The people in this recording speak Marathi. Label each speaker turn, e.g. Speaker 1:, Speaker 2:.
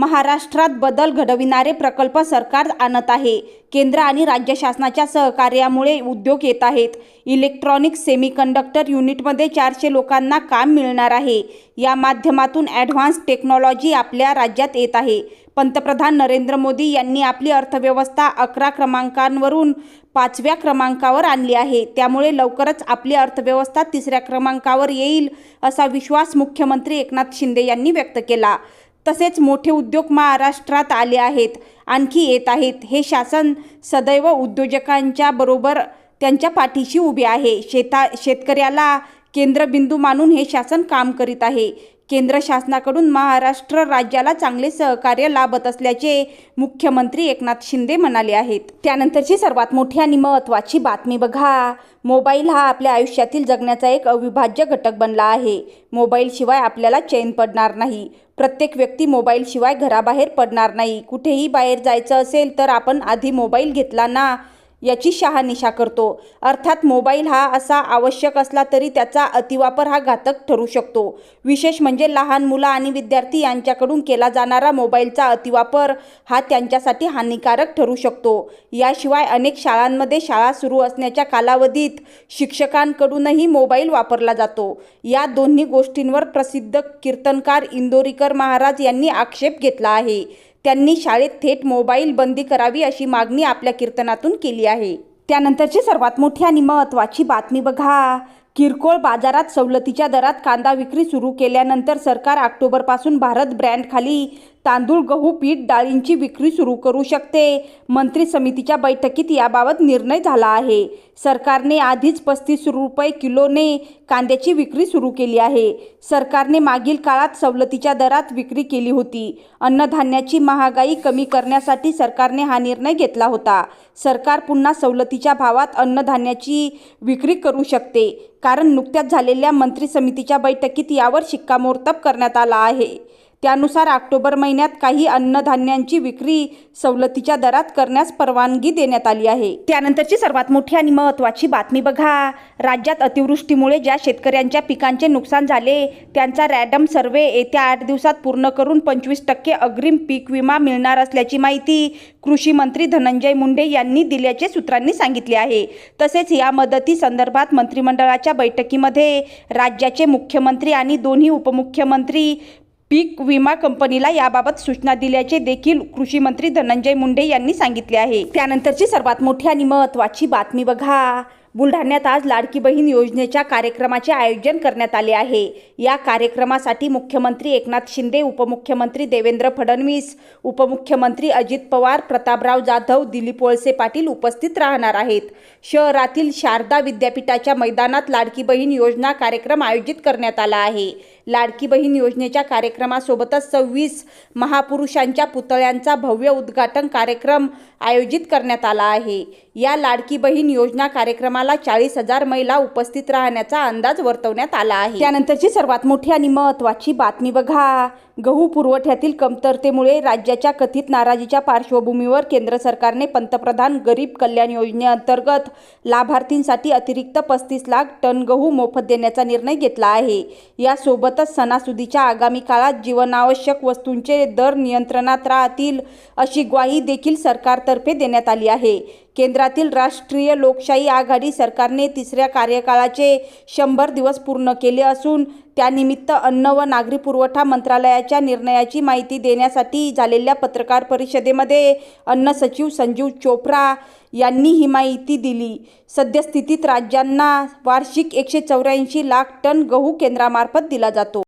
Speaker 1: महाराष्ट्रात बदल घडविणारे प्रकल्प सरकार आणत आहे. केंद्र आणि राज्य शासनाच्या सहकार्यामुळे उद्योग येत आहेत. इलेक्ट्रॉनिक सेमीकंडक्टर युनिटमध्ये चारशे लोकांना काम मिळणार आहे. या माध्यमातून ॲडव्हान्स टेक्नॉलॉजी आपल्या राज्यात येत आहे. पंतप्रधान नरेंद्र मोदी यांनी आपली अर्थव्यवस्था अकरा क्रमांकांवरून पाचव्या क्रमांकावर आणली आहे. त्यामुळे लवकरच आपली अर्थव्यवस्था तिसऱ्या क्रमांकावर येईल असा विश्वास मुख्यमंत्री एकनाथ शिंदे यांनी व्यक्त केला. तसेच मोठे उद्योग महाराष्ट्रात आले आहेत. आणखी येत आहेत. हे शासन सदैव उद्योजकांच्या बरोबर त्यांच्या पाठीशी उभे आहे. शेता शेतकऱ्याला केंद्रबिंदू मानून हे शासन काम करीत आहे. केंद्र शासनाकडून महाराष्ट्र राज्याला चांगले सहकार्य लाभत असल्याचे मुख्यमंत्री एकनाथ शिंदे म्हणाले आहेत. त्यानंतरची सर्वात मोठी आणि महत्त्वाची बातमी बघा. मोबाईल हा आपल्या आयुष्यातील जगण्याचा एक अविभाज्य घटक बनला आहे. मोबाईलशिवाय आपल्याला चैन पडणार नाही. प्रत्येक व्यक्ती मोबाईलशिवाय घराबाहेर पडणार नाही. कुठेही बाहेर जायचं असेल तर आपण आधी मोबाईल घेतला ना? याची शहानिशा करतो. अर्थात मोबाईल हा असा आवश्यक असला तरी त्याचा अतिवापर हा घातक ठरू शकतो. विशेष म्हणजे लहान मुलं आणि विद्यार्थी यांच्याकडून केला जाणारा मोबाईलचा अतिवापर हा त्यांच्यासाठी हानिकारक ठरू शकतो. याशिवाय अनेक शाळांमध्ये शाळा सुरू असण्याच्या कालावधीत शिक्षकांकडूनही मोबाईल वापरला जातो. या दोन्ही गोष्टींवर प्रसिद्ध कीर्तनकार इंदोरीकर महाराज यांनी आक्षेप घेतला आहे. त्यांनी शाळेत थेट मोबाईल बंदी करावी अशी मागणी आपल्या कीर्तनातून केली आहे. त्यानंतरची सर्वात मोठी आणि महत्त्वाची बातमी बघा. किरकोळ बाजारात सवलतीच्या दरात कांदा विक्री सुरू केल्यानंतर सरकार ऑक्टोबरपासून भारत ब्रँडखाली तांदूळ गहू पीठ डाळींची विक्री सुरू करू शकते. मंत्री समितीच्या बैठकीत याबाबत निर्णय झाला आहे. सरकारने आधीच पस्तीस रुपये किलोने कांद्याची विक्री सुरू केली आहे. सरकारने मागील काळात सवलतीच्या दरात विक्री केली होती. अन्नधान्याची महागाई कमी करण्यासाठी सरकारने हा निर्णय घेतला होता. सरकार पुन्हा सवलतीच्या भावात अन्नधान्याची विक्री करू शकते कारण नुकत्याच झालेल्या मंत्री समितीच्या बैठकीत यावर शिक्कामोर्तब करण्यात आला आहे. त्यानुसार ऑक्टोबर महिन्यात काही अन्नधान्यांची विक्री सवलतीच्या दरात करण्यास परवानगी देण्यात आली आहे. त्यानंतरची सर्वात मोठी आणि महत्त्वाची बातमी बघा. राज्यात अतिवृष्टीमुळे ज्या शेतकऱ्यांच्या पिकांचे नुकसान झाले त्यांचा रॅडम सर्वे येत्या आठ दिवसात पूर्ण करून पंचवीस टक्के अग्रिम पीक विमा मिळणार असल्याची माहिती कृषी मंत्री धनंजय मुंडे यांनी दिल्याचे सूत्रांनी सांगितले आहे. तसेच या मदती संदर्भात मंत्रिमंडळाच्या बैठकीमध्ये राज्याचे मुख्यमंत्री आणि दोन्ही उपमुख्यमंत्री पीक विमा कंपनीला याबाबत सूचना दिल्याचे देखील कृषी मंत्री धनंजय मुंडे यांनी सांगितले आहे. त्यानंतरची सर्वात मोठी आणि महत्त्वाची बातमी बघा. बुलढाण्यात आज लाडकी बहीण योजनेच्या कार्यक्रमाचे आयोजन करण्यात आले आहे. या कार्यक्रमासाठी मुख्यमंत्री एकनाथ शिंदे उपमुख्यमंत्री देवेंद्र फडणवीस उपमुख्यमंत्री अजित पवार प्रतापराव जाधव दिलीप वळसे पाटील उपस्थित राहणार आहेत. शहरातील शारदा विद्यापीठाच्या मैदानात लाडकी बहीण योजना कार्यक्रम आयोजित करण्यात आला आहे. लाडकी बहीण योजनेच्या कार्यक्रमासोबतच सव्वीस महापुरुषांच्या पुतळ्यांचा भव्य उद्घाटन कार्यक्रम आयोजित करण्यात आला आहे. या लाडकी बहीण योजना कार्यक्रमाला चाळीस हजार महिला उपस्थित राहण्याचा अंदाज वर्तवण्यात आला आहे. त्यानंतरची सर्वात मोठी आणि महत्त्वाची बातमी बघा. गहू पुरवठ्यातील कमतरतेमुळे राज्याच्या कथित नाराजीच्या पार्श्वभूमीवर केंद्र सरकारने पंतप्रधान गरीब कल्याण योजनेअंतर्गत लाभार्थींसाठी अतिरिक्त पस्तीस लाख टन गहू मोफत देण्याचा निर्णय घेतला आहे. यासोबतच सणासुदीच्या आगामी काळात जीवनावश्यक वस्तूंचे दर नियंत्रणात राहतील अशी ग्वाही देखील सरकारतर्फे देण्यात आली आहे. केंद्रातील राष्ट्रीय लोकशाही आघाडी सरकारने तिसऱ्या कार्यकाळाचे शंभर दिवस पूर्ण केले असून त्यानिमित्त अन्न व नागरी पुरवठा मंत्रालयाच्या निर्णयाची माहिती देण्यासाठी झालेल्या पत्रकार परिषदेमध्ये अन्न सचिव संजीव चोप्रा यांनी ही माहिती दिली. सद्यस्थितीत राज्यांना वार्षिक एकशे चौऱ्याऐंशी लाख टन गहू केंद्रामार्फत दिला जातो.